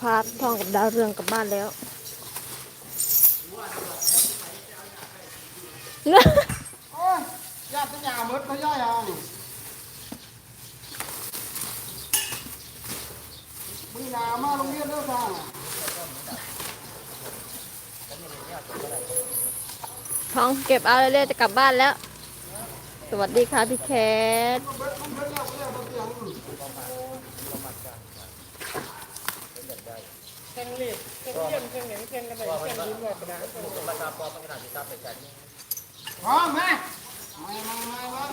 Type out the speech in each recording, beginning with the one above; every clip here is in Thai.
พาทองกับดาวเรืองกลับบ้านแล้วโอ้ยญาติญาหมดเขาย่อยเอานี่มึงนามาโรงเรียนเด้อจ้าท้องเก็บเอาเรื่อยๆจะกลับบ้านแล้ว สวัสดีค่ะพี่แคท เบิดมันเบิดแล้วเบิดแล้วเบิดเสียง แข่งเล็บแข่งเยี่ยมแข่งเหนียงแข่งกันไปแข่งยิ้มแบบกระดาษพร้อมไหมมามามามา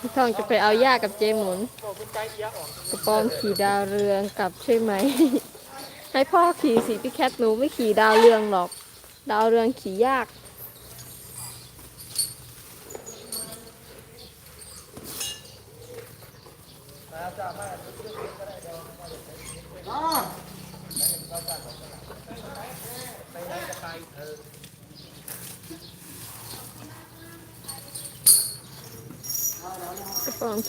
พี่ทองจะไปเอาย่ากับเจหมุนบอกเป็นใจเอียอ่อนกระปอมขี่ดาวเรืองกลับใช่ไหม ให้พ่อขี่สิพี่แคทหนูไม่ขี่ดาวเรืองหรอก ดาวเรืองขี่ยาก อ่า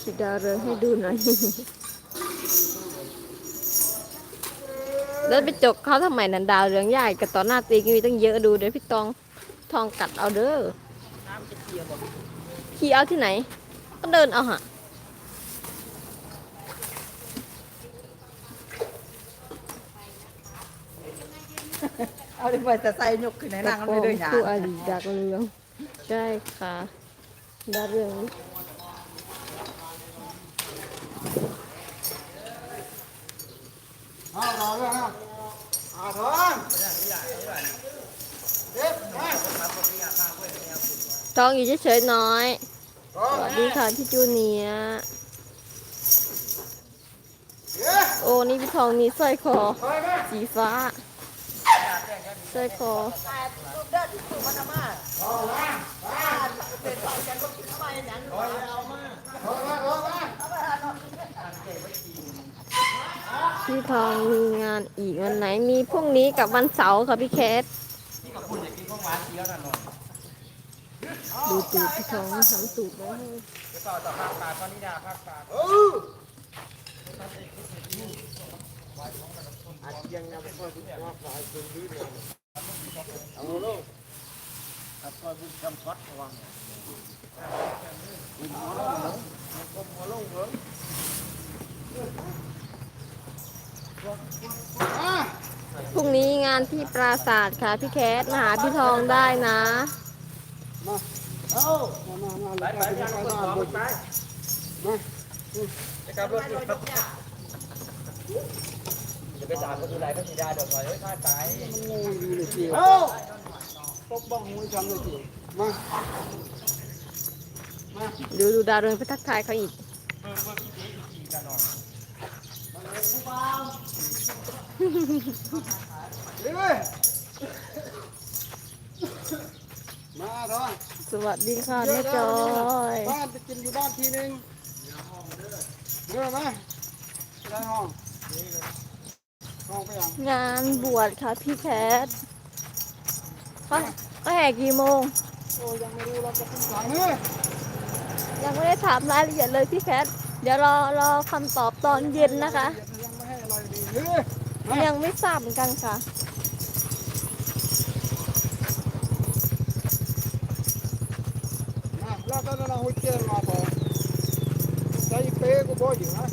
กระปอมขี่ดาวเรืองให้ดูหน่อย แล้วไปจกเขาทำไมนันดาวเรืองใหญ่กับต่อหน้าตีก็มีตั้งเยอะดูเดี๋ยวพี่ตองทองกัดเอาเด้อน้ำจะเกียร์บอกขี่เอาที่ไหน ก็เดินเอาหะเอาดิไปแต่ใส่ยกขึ้นในกระนั่งปไม่อมได้หยาคู่อาลีดาวเรืองใช่ค่ะดาวเรือง เอาต่อเรื่องนะอาทอนเด็ดมาตองอยู่เฉยๆน้อยทอสนวัสดีค่ะพี่จูเนียร์เด็ดโอ้นี่พี่ทองมีสร้อยคอถอยมาสีฟ้าสร้อยคอเอาละเป็นต่อกันก็กินทำไมอย่างนั้นถอยเอามาถอยมาถอยมา พี่ทองมีงานอีกวันไหน มีพรุ่งนี้กับวันเสาร์ค่ะพี่แคทดูตูดพี่ทองทำตูดไว้ให้ต่อต่อภาคปากตอนนี้ดาภาคปาอาจียงเนี่ยไม่ค่อยรู้ว่าฝ่ายคนดื้อเนี่ยเอาลูกอัดก็บุญคำพัดระวังบุญหัวลงเหรอบุญหัวลงเหรอ พรุ่งนี้งานที่ปราศาสตร์ค่ะพี่แคทมาหาพี่ทองได้นะมาเอามามามาไปไปยังคนสองไปมาจะกลับรถอยู่จะไปด่าคนดูแลก็สีดาเดี๋ยวปล่อยให้ท่าตายมันงูอยู่ในเจียวเอาตบบ้องมือจำเลยเจียวมามาดูดูดาวเรืองไปทักทายเขาอีก เรื่อยมาทอนสวัสดีค่ะแม่จอยบ้านจะกินอยู่บ้านทีนึงเรื่อยไหมได้ห้องห้องไปยังงานบวชค่ะพี่แคทเขาเขาแห่กี่โมงโอ้ยังไม่รู้เราจะเป็นสั่งเฮ้ยยังไม่ได้ถามรายละเอียดเลยพี่แคทเดี๋ยวรอรอคำตอบตอนเย็นนะคะยังไม่ให้อะไรดีเฮ้ย ยังไม่ทราบเหมือนกันค่ะมาแล้วก็เราหุ่นเจียนมาบอกใส่เป๊กูบอกอยู่นะ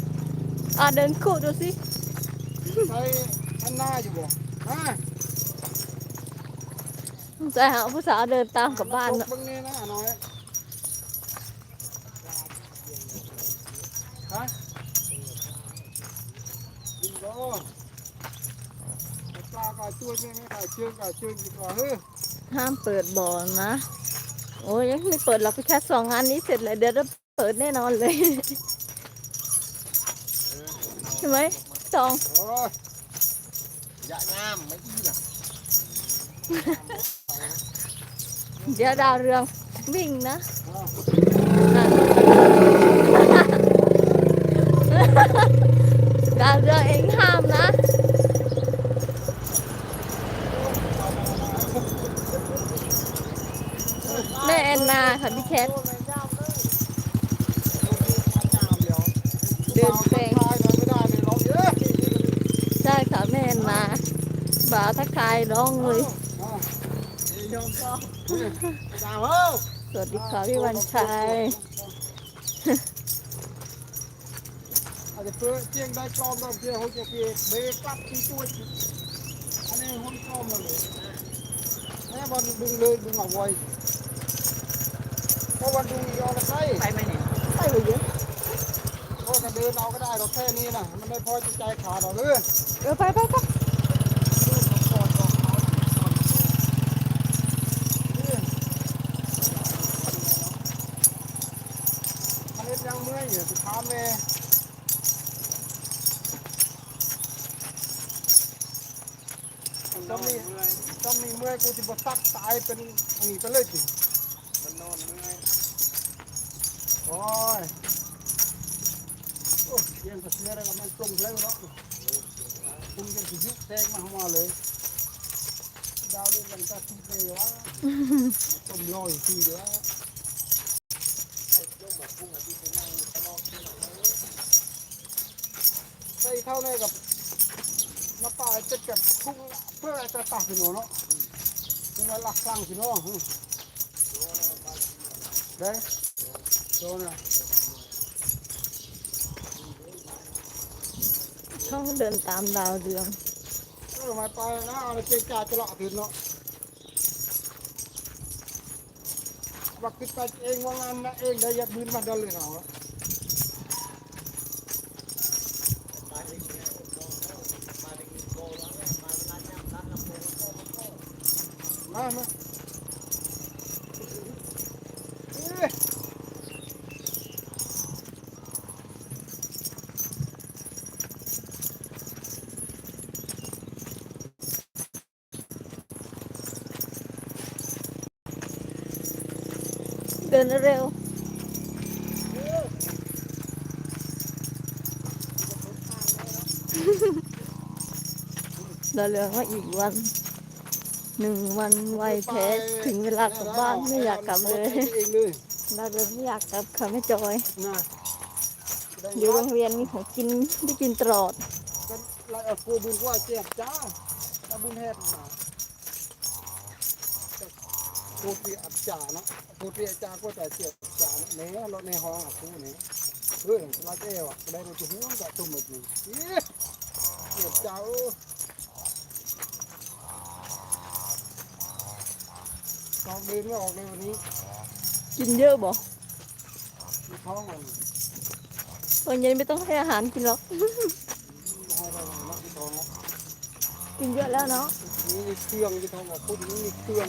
อะเดินคู่ดูสิใส่อันหน้าอยู่บ่ฮะจะหาผู้สาวเดินตามกลับบ้านตเนอะกเบิ่งนี่นะหน่อยฮะดินโลตากาช่วยแม่ไม่ได้เชื่อกาช่วยดีกว่าเฮ้ย ห้ามเปิดบ่อนะ โอ้ยยังไม่เปิดหรอกพี่แคทสองงานนี้เสร็จเลยเดี๋ยวจะเปิดแน่นอนเลยใช่ไหมจองยอย่างามไม่ดีนะเดี๋ยวดาวเรืองวิ่งนะดาวเรืองเองห้ามนะ แม่แอนนา ค่ะพี่แคทเดินแปลงตายกันไม่ได้เลยร้องเยอะใช่ค่ะแม่นนาบาทักทายน้องเลยยอมก็ดอ้าสวัสดีค่ะพี่วันชัยอาจจะเพื่อเจียงได้กลอมเราเพื่อเขาจะเพื่อเบรกกลับที่ตัวอันนี้หุ่นกลอมเราเลยแม่บอลดึงเลยดึงเอาไว้ ราะวันดึงยอมใส่ไปไหมเนี่ยไปเลยเยอะเพราะกันเดินเอาก็ได้เราแค่นี้นะมันไม่พอจะใจขาดหรอกเลยเออไปไปไปมันเล็ดยังเมื่อยอยู่สุดท้ายแม่ต้องมีต้องมีเมื่อยกูจะบตักตายเป็นอันนี้ไปเลยจริงมั นอนเมื่อยโอ้ยโอ้ยยี่ยมกับเสียแล้วมันตรงเลยเนาะคุณกันสิยุบแทงมาเข้ามาเลย ดาวเรื่องกันตาทุกเลยวะต้มลอยทีเดียวใส่เข้าในกับน้ำปลาเป็ดกับกุ้งเพื่อจะตักสิโนเนาะกุ้งไว้หลักครั้งสิโน ได้โดนนะช่องเดินตามดาวเรืองเออมาไปนะเอาเจ๊จ่าจะหลอกถึงเนาะวักติดไปเองว่างานนะเองได้ยัดบินมาเดินเลยเนาะ มามาเอ้ย เดินเร็ว ดาวเรืองก็อีกวันหนึ่งวันไวแท้ถึงเวลากลับบ้านไม่อยากกลับเลยเองเลยดาวเรืองไม่อยากกลับค่ะแม่จอยนะอยู่โรงเรียนมีของกินได้กินตลอดก็ไล่เอาปูบุญว่าเจ็บจ้าตาบุญเฮ็ดมาปูปีอัดจ่าเนาะปูปีอัดจ่าก็แต่เจ็บจ่าเนี้ยรถในห้องอะปูนี้เฮ้ยลาเจ้าอะได้รถจะห่วงกับตุ่มแบบนี้ เจ็บจ่าเออตอนเดินไม่ออกเลยวันนี้กินเยอะบ่มีท้องมันวันเย็นไม่ต้องให้อาหารกินหรอกให้เราลักที่ท้องแล้วกินเยอะแล้วเนาะนี่เครื่องที่ท้องบอกพูดนี่เครื่อง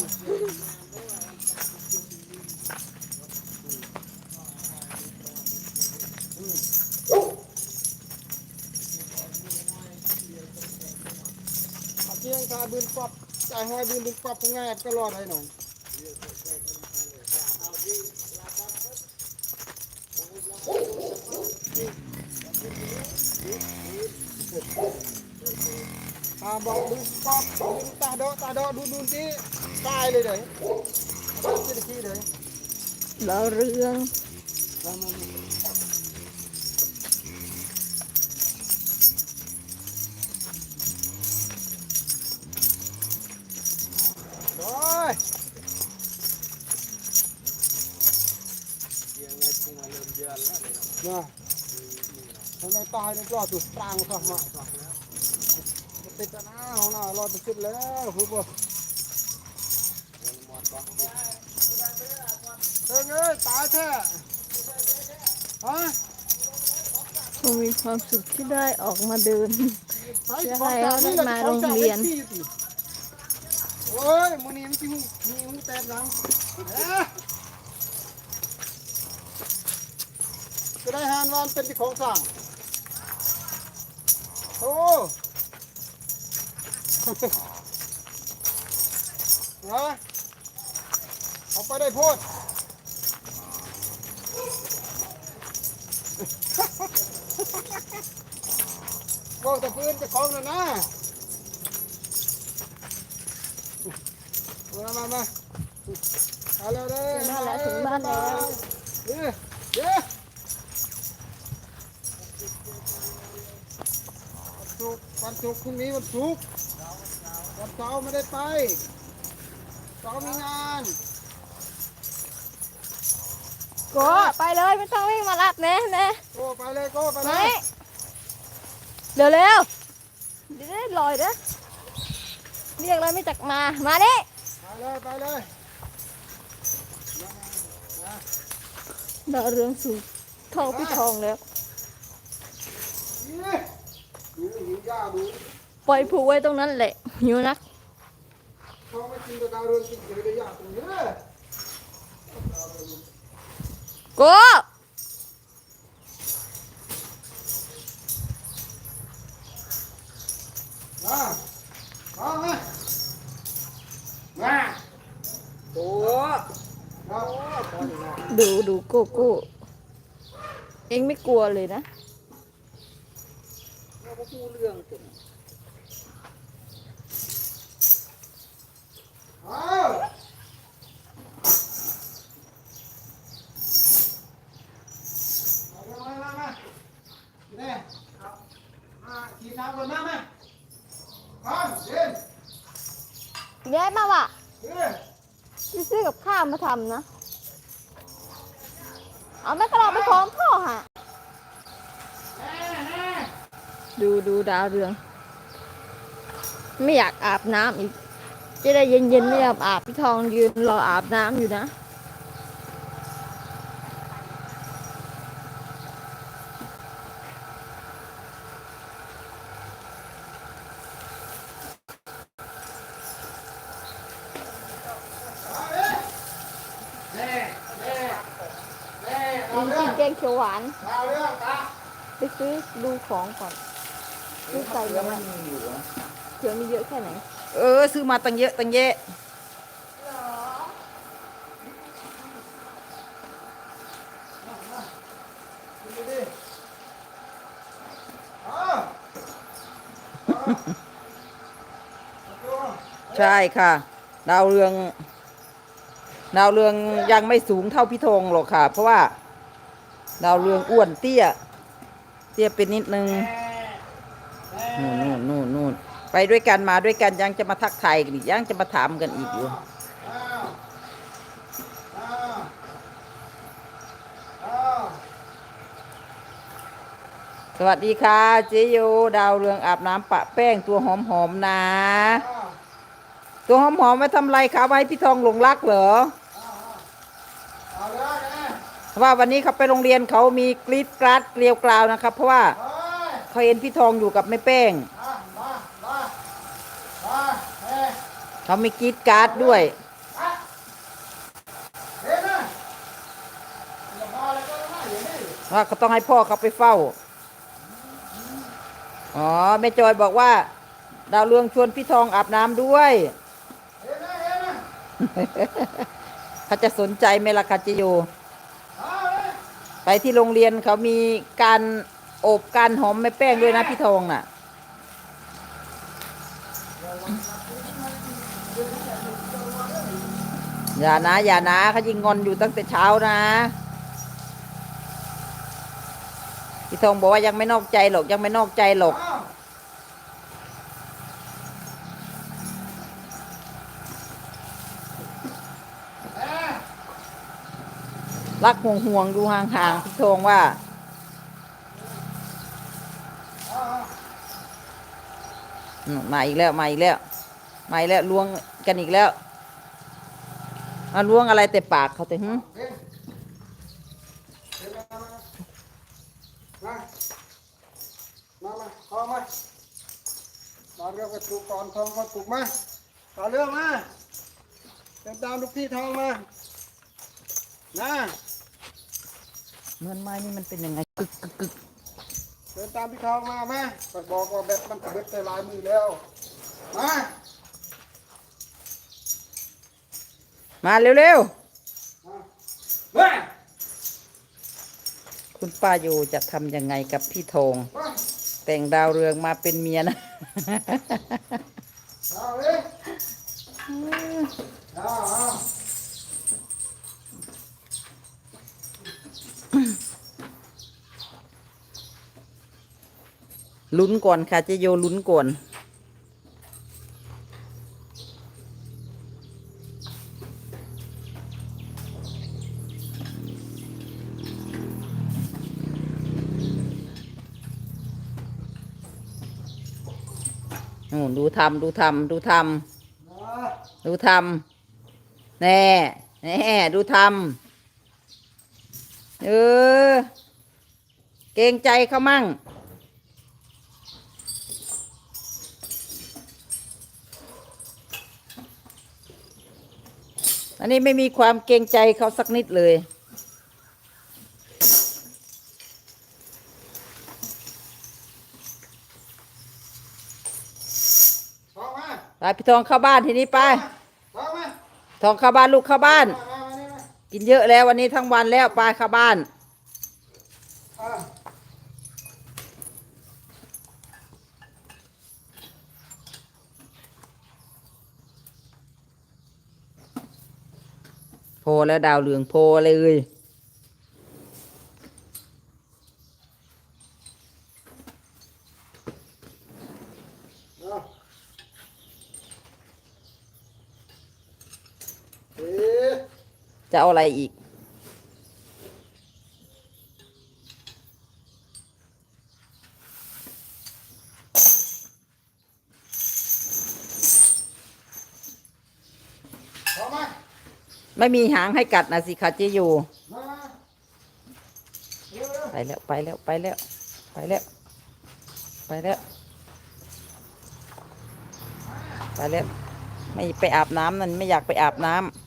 ปับใจห้อยบืนบืนปับพวกง่ายก็รอดให้หน่อยตาบอกบืนปับบืนตาโดตาโดดูดูที่ตายเลยเลยที่ที่เลยดาวเรื่อง นะทำไมตายในกลอดตุตรางสักมาสักติดกันนะหัวหน้ารอดติดแล้วคุณบ่เฮ้ยเอ้ยตายแท้ฮะคงมีความสุขที่ได้ออกมาเดินใช่เชื่อให้เขาได้มาโรงเรียน โอ้ยมันนี่มันจิมีมีหูแตกหลังเอ๊ะ จะได้หานวานเป็นที่ของสั่งโอ้ฮะเอาไปได้โพดบอกแต่ปืนจะของนะนะมามามาเอาเร็วเร็วถึงบ้านแล้วถึงบ้านแล้ว ศุกร์พรุ่งนี้วันศุกร์วันเสาร์ไม่ได้ไปเสาร์มีงานโก็ไปเลยไม่ต้องวิ่งมารับแน่แน่โก้ไปเลยโก้ไปเลไม่ยเร็วเร็วๆเดี๋ยวได้ลอยเด้อเรียกเลยไม่จักมา มาดิไปเลยไปเลยดาวเรืองสูงทองพี่ทองแล้ว นี่ ดูหิวย่าดูปล่อยผูกไว้ตรงนั้นแหละหิวนักเขาไม่กินกระดาวเรืองกินกลือได้ยากตรงนี้เลยโกมามามามาโอ้มาดูดูโก้โก้เองไม่กลัวเลยนะ เราก็พูดเรื่องจนเอามามามามาเนี่ยครับมาขี่น้ำก่อนมามาข้ามเดินแย่มาว่ะเดินจะซื้อกับข้าวมาทำนะ เอาแม่กระดาษไปพร้อมพ่อฮะ ดูดูดาวเรือง ไม่อยากอาบน้ำอีก จะได้เย็นๆไม่อยากอาบพี่ทองยืนรออาบน้ำอยู่นะแม่แม่แม่กิเอานเรื่กิองนแกงเขียวหวานเอาเรื่องตาไปซื้อดูของก่อน ซื้อใส่เยอะไหมเขียวมีเยอะแค่ไหน เออ ซื้อมาตั้งเยอะตั้งแยะดูดิเอาเอาเอาใช่ค่ะ ดาวเรือง ดาวเรืองยังไม่สูงเท่าพี่ธงหรอกค่ะ เพราะว่า ดาวเรืองอ้วนเตี้ย เตี้ยเป็นนิดนึง ไปด้วยกันมาด้วยกันยังจะมาทักทายกันอีกยังจะมาถามกันอีกอยู่สวัสดีค่ะเจโยดาวเรืองอาบน้ำปะแป้งตัวหอมหอมนะเอาตัวหอมหอมๆไว้ทำไรคะไว้พี่ทองหลงรักเหรอเพราะว่าวันนี้เขาไปโรงเรียนเขามีกรีดกราดเกลียวกราวนะครับ เพราะว่าเฮ้ยเขาเห็นพี่ทองอยู่กับแม่แป้ง มามามามาเฮ้ย เขาไมีกรีดกราดด้วย ว่าเขาต้องให้พ่อเขาไปเฝ้า อ๋อแม่จอยบอกว่า ดาวเรืองชวนพี่ทองอาบน้ำด้วย เขาจะสนใจไหมล่ะคะเจโย ไปที่โรงเรียนเขามีการอบการหอมแม่แป้งด้วยนะพี่ทองน่ะ อย่านะ อย่านะเขายิงงอนอยู่ตั้งแต่เช้านะพี่ทงบอกว่ายังไม่นอกใจหรอกยังไม่นอกใจหรอกรักห่วงห่วงดูห่างๆพี่ทงว่าอมมาอีกแล้วมาอีกแล้วมาอีกแล้วล้วงกันอีกแล้ว มาล้วงอะไรแต่ปากเขาแต่หึเฮ้ยเฮ้ยมามามามาเข้ามามาเรื่องกระตุกก่อนทองกระตุกมาต่อเรื่องมาเดินตามลูกพี่ทองมานะเหมือนไม้นี่มันเป็นยังไงกึกกึกกึกเดินตามพี่ทองมาไหมก็บอกว่าแบบมันเบิดไปหลายมือแล้ว มา มาเร็วมาๆคุณป้าโยจะทำยังไงกับพี่ทองมาแต่งดาวเรืองมาเป็นเมียนะเอาเลยเอาเอาลุ้นก่อนค่ะเจโยลุ้นก่อน โอ้ดูทำดูทำดูทำดูทำแน่แน่ดูทำเออ เกรงใจเขามั่ง อันนี้ไม่มีความเกรงใจเขาสักนิดเลย ท้องมา ไป พี่ทองเข้าบ้านทีนี้ไปท้องมาทองเข้าบ้านลูกเข้าบ้านมามามานี่มากินเยอะแล้ววันนี้ทั้งวันแล้วไปเข้าบ้าน อ่าโพอแล้วดาวเหลืองโพอเลย เอาเอ๊ะ จะเอาอะไรอีกท้องมไม่มีหางให้กัดนะสิคะเจยูมาเร็วไปแล้วไปแล้วไปแล้ว ไปแล้ว ไปแล้ว ไปแล้ว ไม่ไปอาบน้ำนั่นไม่อยากไปอาบน้ำ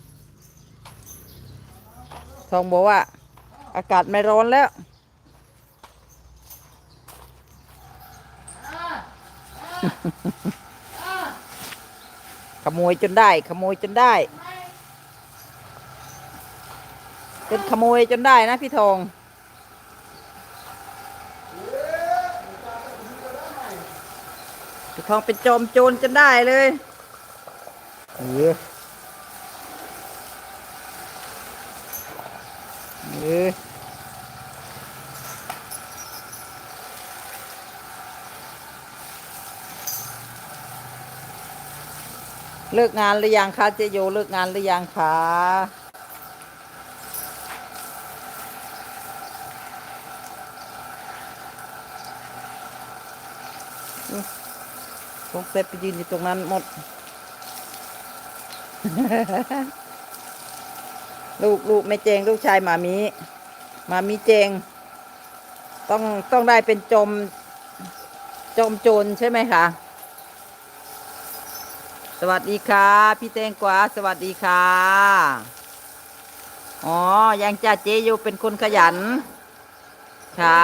ทองบอกว่า อากาศไม่ร้อนแล้ว ขโมยจนได้ ขโมยจนได้เป็นขโมยจนได้นะพี่ทองพี่ทองเป็นโจมโจรจนได้เลยเออ เออเลิกงานหรือยังคะเจโยเลิกงานหรือยังคะสงสัยไปยืนอยู่ตรงนั้นหมด ลูกลูกไม่เจงลูกชายหมามีหมามีเจง ต้องต้องได้เป็นจม จมโจรใช่ไหมคะสวัสดีค่ะ พี่แตงกวาสวัสดีค่ะ อ๋อ ยังจ่าเจอยู่เป็นคนขยัน ค่ะ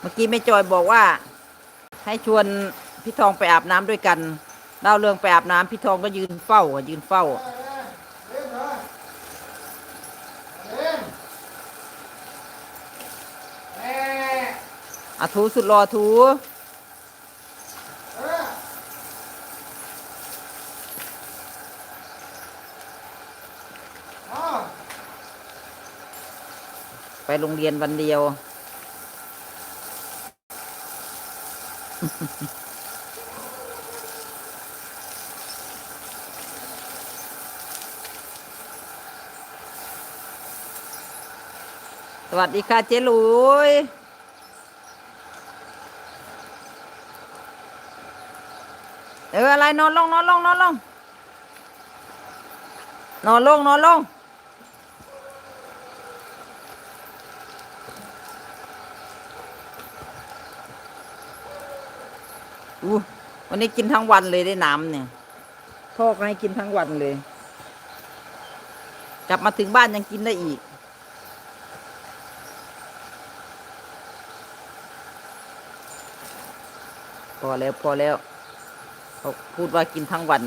เมื่อกี้แม่จอยบอกว่า ให้ชวนพี่ทองไปอาบน้ำด้วยกันเล่าเรื่องไปอาบน้ำพี่ทองก็ยืนเฝ้ายืนเฝ้าเล่นเหรอเล่นแม่อาทูสุดรอทูไปโรงเรียนวันเดียว สวัสดีค่ะเจ๊ลุยเอออะไรนอนลงนอนลงนอนลงนอนลงนอนลง อู้ วันนี้กินทั้งวันเลยได้น้ำเนี่ยพ่อก็ให้กินทั้งวันเลย กลับมาถึงบ้านยังกินได้อีก พอแล้วพอแล้วเขาพูดว่ากินทั้งวัน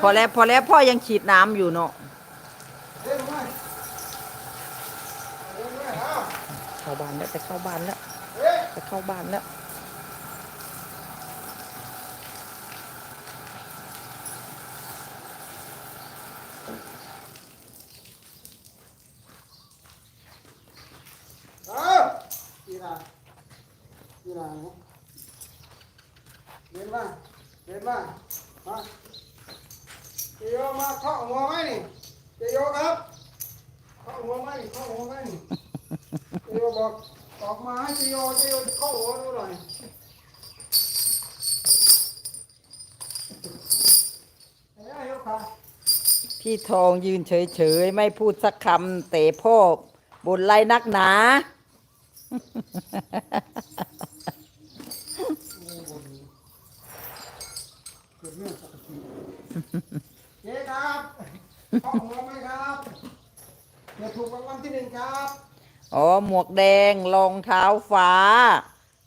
พอแล้วพอแล้วพ่อยังฉีดน้ำอยู่เนาะเข้าบ้านแล้วจะเข้าบ้านแล้วจะเข้าบ้านแล้ว ทองยืนเฉยๆ ไม่พูดสักคำแต่พ่อบนไล่นักหนา เกิดเรื่องปกติเจ๊ครับเคาะหัวไหมครับเดี๋ยวถูกรางวัลที่หนึ่งครับอ๋อ หมวกแดงรองเท้าฟ้า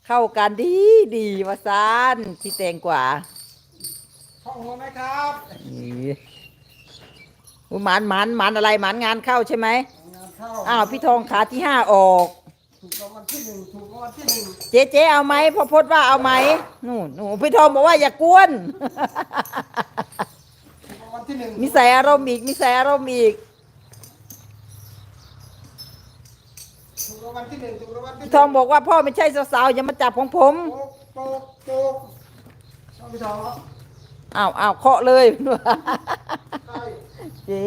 เข้ากันดีดีวาซานพี่แตงกว่าเคาะหัวไหมครับ นี่ อุ๊ยหมานหมานหมานอะไรหมานงานเข้าใช่ไหมงานเข้าอ้าวพี่ทองขาที่ห้าออก ถูกรางวัลที่หนึ่งถูกรางวัลที่หนึ่งเจ๊เจ๊เอาไหมพ่อพดว่าเอาไหมนู่นหนูพี่ทองบอกว่าอย่ากวน ถูกรางวัลที่หนึ่งมีใส่อารมณ์อีกมีใส่อารมณ์อีก ถูกรางวัลที่หนึ่งถูกรางวัลที่หพี่นึ่ทองบอกว่าพ่อไม่ใช่สาวๆอย่ามาจับของผมโป๊กโป๊กโป๊กเอาพี่ทองเหรออ้าวอ้าวเคาะเลยใช่ เจ๊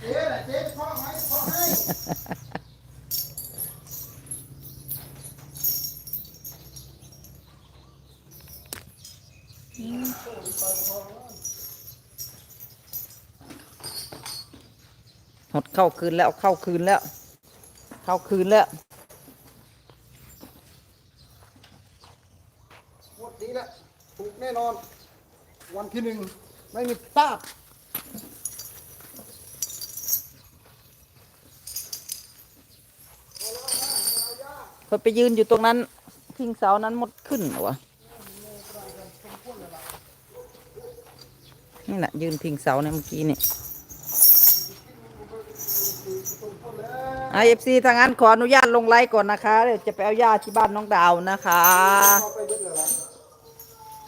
เจ๊แหละเจ๊เคาะไหมเคาะให้หดเข้าคืนแล้วเข้าคืนแล้ว เข้าคืนแล้วหมดนี้แหละถูกแน่นอน วันที่หนึ่งไม่มีพลาด ไปยืนอยู่ตรงนั้น พิงเสานั้นหมดขึ้นเหรอวะนี่แหละยืนพิงเสาเนี่ยเมื่อกี้นี่ไอเอฟซีทางนั้นขออนุญาตลงไลฟ์ก่อนนะคะเดี๋ยวจะไปเอายาที่บ้านน้องดาวนะคะ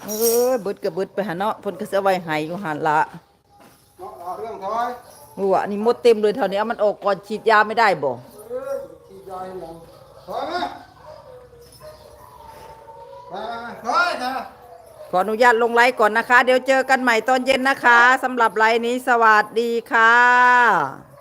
เออบึดกับบึดไปหาเนาะพนก็จะไว้ให้อยู่หันละเรื่องถอยหัวนี่มดเต็มเลยเท่านี้เอามันออกก่อนฉีดยาไม่ได้บ่เออขี่ยายหลัง ถอมามาถอยเถอะขออนุญาตลงไลฟ์ก่อนนะคะ เดี๋ยวเจอกันใหม่ตอนเย็นนะคะสำหรับไลฟ์นี้สวัสดีค่ะ